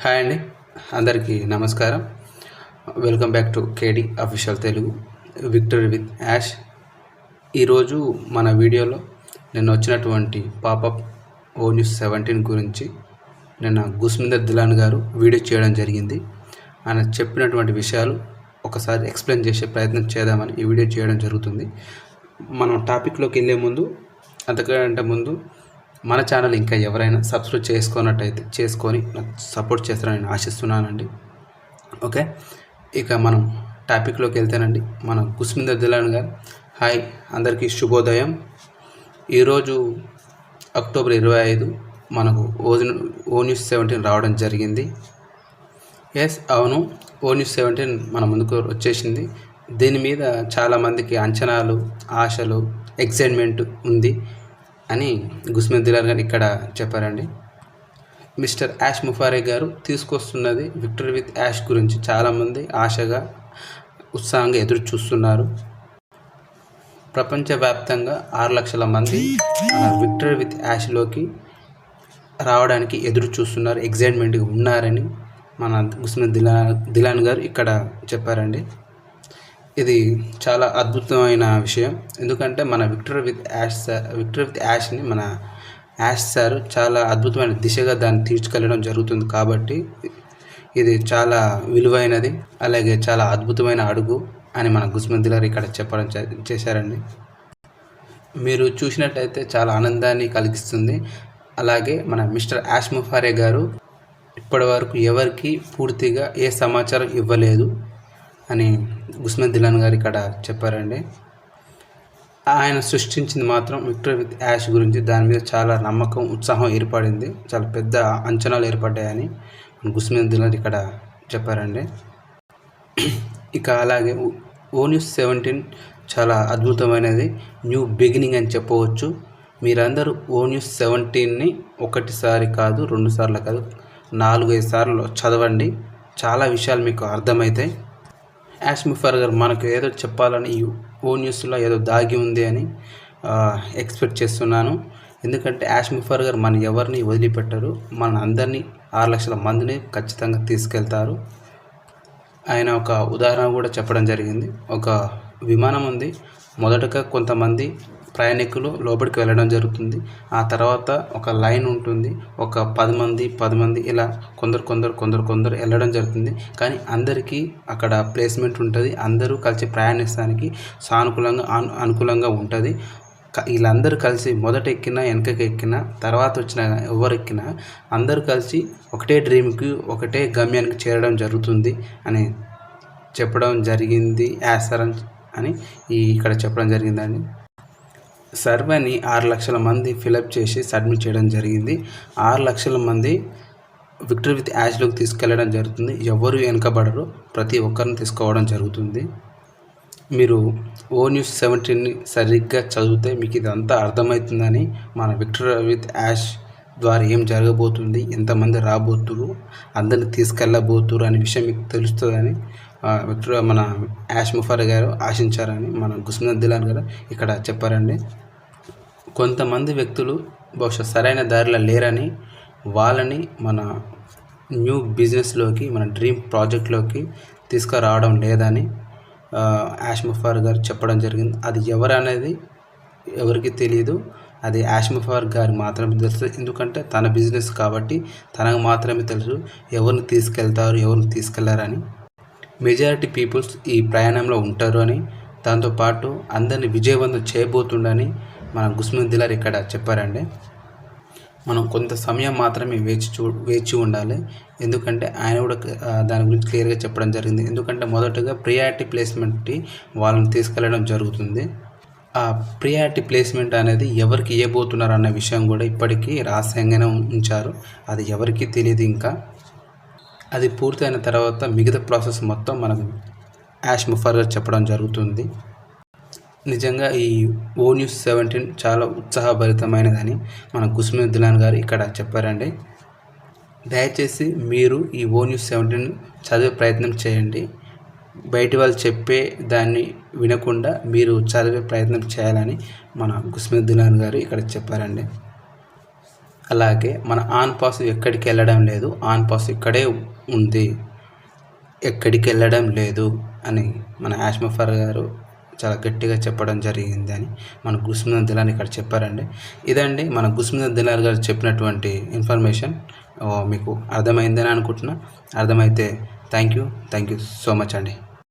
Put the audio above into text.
Hi అండి. అందరికీ నమస్కారం. వెల్కమ్ బ్యాక్ టు కేడి official Telugu victory with Yash ఈరోజు మన వీడియోలో నిన్న వచ్చినటువంటి పాపప్ ఓ న్యూస్ సెవెంటీన్ గురించి నిన్న గుస్మిందర్ దిలాన్ గారు వీడియో చేయడం జరిగింది. ఆయన చెప్పినటువంటి విషయాలు ఒకసారి ఎక్స్ప్లెయిన్ చేసే ప్రయత్నం చేద్దామని ఈ వీడియో చేయడం జరుగుతుంది. మనం టాపిక్లోకి వెళ్ళే ముందు అంతకంటే ముందు మన ఛానల్ ఇంకా ఎవరైనా సబ్స్క్రైబ్ చేసుకున్నట్టయితే చేసుకొని నాకు సపోర్ట్ చేస్తారని నేను ఆశిస్తున్నానండి. ఓకే? ఇక మనం టాపిక్లోకి వెళ్తేనండి. మన కుస్మిందర్ దిలాన్ గారు. హాయ్. అందరికీ శుభోదయం. ఈరోజు అక్టోబర్ ఇరవై ఐదు మనకు ఓ ఓ న్యూస్ సెవెంటీన్ రావడం జరిగింది. ఎస్ అవును. ఓ న్యూస్ సెవెంటీన్ మన ముందుకు వచ్చేసింది. దీని మీద చాలామందికి అంచనాలు ఆశలు ఎక్సైట్మెంట్ ఉంది. అని గుస్మిన్ గారు ఇక్కడ చెప్పారండి. మిస్టర్ యాష్ ముఫారే గారు తీసుకొస్తున్నది విక్టరీ విత్ యాష్ గురించి చాలామంది ఆశగా ఉత్సాహంగా ఎదురు చూస్తున్నారు. ప్రపంచవ్యాప్తంగా ఆరు లక్షల మంది మన విక్టరీ విత్ యాష్లోకి రావడానికి ఎదురు చూస్తున్నారు ఎగ్జైట్మెంట్గా ఉన్నారని మన గుస్మిన్ దిలా దిలాన్ గారు ఇక్కడ చెప్పారండి. ఇది చాలా అద్భుతమైన విషయం. ఎందుకంటే మన victor with Yash sir victor with యాష్ని మన యాష్ సార్ చాలా అద్భుతమైన దిశగా దాన్ని తీర్చుకెళ్ళడం జరుగుతుంది కాబట్టి ఇది చాలా విలువైనది అలాగే చాలా అద్భుతమైన అడుగు అని మన గుస్మంత్ గారు ఇక్కడ చెప్పడం చే- చేశారండి. మీరు చూసినట్లయితే చాలా ఆనందాన్ని కలిగిస్తుంది. అలాగే మన మిస్టర్ యాష్ ముఫారే గారు ఇప్పటి వరకు ఎవరికి పూర్తిగా ఏ సమాచారం ఇవ్వలేదు. అని ఉస్మాన్ దిలాన్ గారు ఇక్కడ చెప్పారండి. ఆయన సృష్టించింది మాత్రం విక్టర్ విత్ యాష్ గురించి దాని మీద చాలా నమ్మకం ఉత్సాహం ఏర్పడింది. చాలా పెద్ద అంచనాలు ఏర్పడ్డాయని గుస్మిన్ దిలాన్ ఇక్కడ చెప్పారండి. ఇక అలాగే ఓ- న్యూస్ సెవెంటీన్ చాలా అద్భుతమైనది. న్యూ బిగినింగ్ అని చెప్పవచ్చు. మీరందరూ ఓ న్యూస్ సెవెంటీన్ని ఒకటిసారి కాదు రెండు సార్లు కాదు నాలుగైదు సార్లు చదవండి. చాలా విషయాలు మీకు అర్థమవుతాయి యాష్మిఫర్ గారు మనకు ఏదో చెప్పాలని ఓ న్యూస్లో ఏదో దాగి ఉంది అని ఎక్స్పెక్ట్ చేస్తున్నాను. ఎందుకంటే యాష్మిఫర్ గారు మన ఎవరిని వదిలిపెట్టరు మన అందరినీ ఆరు లక్షల మందిని ఖచ్చితంగా తీసుకెళ్తారు. ఆయన ఒక ఉదాహరణ కూడా చెప్పడం జరిగింది. ఒక విమానం ఉంది. మొదటగా కొంతమంది ప్రయాణికులు లోపలికి వెళ్ళడం జరుగుతుంది. ఆ తర్వాత ఒక లైన్ ఉంటుంది. ఒక పది మంది పది మంది ఇలా కొందరు కొందరు కొందరు కొందరు వెళ్ళడం జరుగుతుంది. కానీ అందరికీ అక్కడ ప్లేస్మెంట్ ఉంటుంది. అందరూ కలిసి ప్రయాణిస్తానికి సానుకూలంగా అను అనుకూలంగా ఉంటుంది. వీళ్ళందరూ కలిసి మొదట ఎక్కినా వెనకకి ఎక్కినా తర్వాత వచ్చిన ఎవరు ఎక్కినా అందరూ కలిసి ఒకటే డ్రీమ్కి ఒకటే గమ్యానికి చేరడం జరుగుతుంది అని చెప్పడం జరిగింది. యాసరం అని- అని ఈ ఇక్కడ చెప్పడం జరిగిందండి. సర్వేని ఆరు లక్షల మంది ఫిలప్ చేసి సబ్మిట్ చేయడం జరిగింది. ఆరు లక్షల మంది విక్టరీ విత్ యాష్లోకి తీసుకెళ్ళడం జరుగుతుంది. ఎవరు వెనకబడరు? ప్రతి ఒక్కరిని తీసుకోవడం జరుగుతుంది. మీరు ఓ న్యూస్ సెవెంటీన్ని సరిగ్గా చదివితే మీకు ఇదంతా అర్థమవుతుందని మన విక్టర్ విత్ యాష్ ద్వారా ఏం జరగబోతుంది? ఎంతమంది రాబోతురు? అందరిని తీసుకెళ్ళబోతురు అనే విషయం మీకు తెలుస్తుందని విక్టర్ మన యాష్ ముఫర్ గారు ఆశించారని మన గుస్మద్ దిలాన్ గారు ఇక్కడ చెప్పారండి. కొంతమంది వ్యక్తులు బహుశా సరైన దారిలో లేరని వాళ్ళని మన న్యూ బిజినెస్లోకి మన డ్రీమ్ ప్రాజెక్ట్లోకి తీసుకురావడం లేదని యాష్ ముఫార్ గారు చెప్పడం జరిగింది. అది ఎవరు అనేది ఎవరికి తెలియదు అది యాష్ ముఫార్ మాత్రమే తెలుసు. ఎందుకంటే తన బిజినెస్ కాబట్టి తనకు మాత్రమే తెలుసు ఎవరిని తీసుకెళ్తారు ఎవరిని తీసుకెళ్ళారని. మెజారిటీ పీపుల్స్ ఈ ప్రయాణంలో ఉంటారు అని దాంతోపాటు అందరిని విజయవంతం చేయబోతుండని మన గుస్మిన్ దిలార్ ఇక్కడ చెప్పారండి. మనం కొంత సమయం మాత్రమే వేచి చూ వేచి ఉండాలి. ఎందుకంటే ఆయన కూడా దాని గురించి క్లియర్గా చెప్పడం జరిగింది. ఎందుకంటే మొదటగా ప్రియారిటీ ప్లేస్మెంట్కి వాళ్ళని తీసుకెళ్ళడం జరుగుతుంది. ఆ ప్రియారిటీ ప్లేస్మెంట్ అనేది ఎవరికి ఇవ్వబోతున్నారు అన్న విషయం కూడా ఇప్పటికీ రహస్యంగానే ఉంచారు. అది ఎవరికీ తెలియదు ఇంకా. అది పూర్తయిన తర్వాత మిగతా ప్రాసెస్ మొత్తం మనకు యాష్ ముఫర్ చెప్పడం జరుగుతుంది. నిజంగా ఈ ఓ న్యూస్ సెవెంటీన్ చాలా ఉత్సాహభరితమైనదని మన గుస్మిన్ దిలాన్ గారు ఇక్కడ చెప్పారండి. దయచేసి మీరు ఈ ఓ న్యూస్ సెవెంటీన్ చదివే ప్రయత్నం చేయండి. బయటి వాళ్ళు చెప్పే దాన్ని వినకుండా మీరు చదివే ప్రయత్నం చేయాలని మన గుస్మిన్ గారు ఇక్కడ చెప్పారండి. అలాగే మన ఆన్ పాస్ ఎక్కడికి వెళ్ళడం లేదు ఆన్ పాస్ ఇక్కడే ఉంది. ఎక్కడికి వెళ్ళడం లేదు అని మన యాష్మఫర్ గారు చాలా గట్టిగా చెప్పడం జరిగింది అని మన గుస్మిన్ దిలాన్ ఇక్కడ చెప్పారండి. ఇదండి మన గుస్మిన్ దిలాన్ గారు చెప్పినటువంటి ఇన్ఫర్మేషన్. మీకు అర్థమైందని అనుకుంటున్నా. అర్థమైతే thank you. Thank you so much అండి.